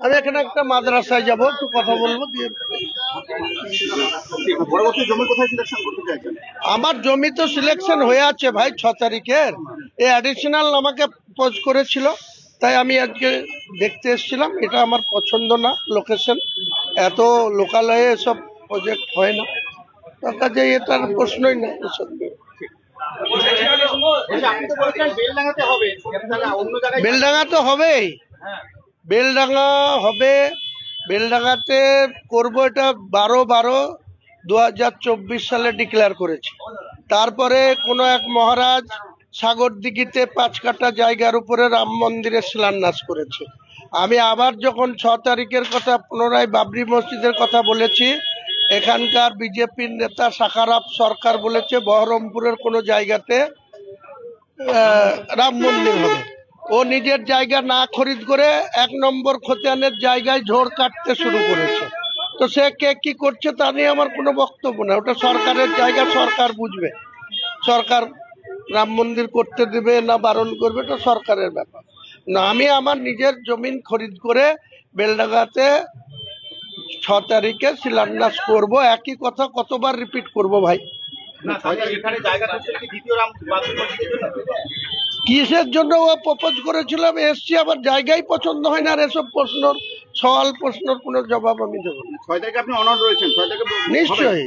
আমি এখানে একটা মাদ্রাসায় যাব একটু কথা বলব দিয়ে আমার জমি তো সিলেকশন হয়ে আছে ভাই ছ তারিখের। এই অ্যাডিশনাল আমাকে পোজ করেছিল তাই আমি আজকে দেখতে এসেছিলাম। এটা আমার পছন্দ না লোকেশন এত লোকালয়ে এসব প্রজেক্ট হয় না। তার কাছে এটার প্রশ্নই না এসব নিয়ে। বলছি, আপনি তো বলেছেন বেলডাঙ্গাতে হবে। তাহলে অন্য জায়গায় বেলডাঙ্গা তো হবেই। বেলডাঙ্গা হবে। বেলডাঙ্গাতে করব এটা বারো বারো দু সালে ডিক্লেয়ার করেছি। তারপরে কোনো এক মহারাজ সাগর দিঘিতে পাঁচ কাটা জায়গার উপরে রাম মন্দিরের শিলান্যাস করেছে। আমি আবার যখন ছ তারিখের কথা পুনরায় বাবরি মসজিদের কথা বলেছি, এখানকার বিজেপির নেতা সাকারাপ সরকার বলেছে, বহরমপুরের কোনো জায়গাতে রাম মন্দির হবে। ও নিজের জায়গা না খরিদ করে এক নম্বর খতিয়ানের জায়গায় ঝোড় কাটতে শুরু করেছে। তো সে কে কি করছে তা নিয়ে আমার কোনো বক্তব্য না ওটা সরকারের জায়গা, সরকার বুঝবে। সরকার রাম মন্দির করতে দেবে না বারণ করবে, এটা সরকারের ব্যাপার। না, আমি আমার নিজের জমিন খরিদ করে বেলডাঙ্গাতে ছ তারিখে শিলান্যাস করব। একই কথা কতবার রিপিট করব ভাই? কিসের জন্য ও প্রপোজ করেছিলাম এসছি আমার জায়গায় পছন্দ হয় না আর এসব প্রশ্ন সওয়াল প্রশ্নর কোনো জবাব আমি দেবো না। ছয় তারিখে আপনি অনর রয়েছেন ছয় তারিখে নিশ্চয়ই।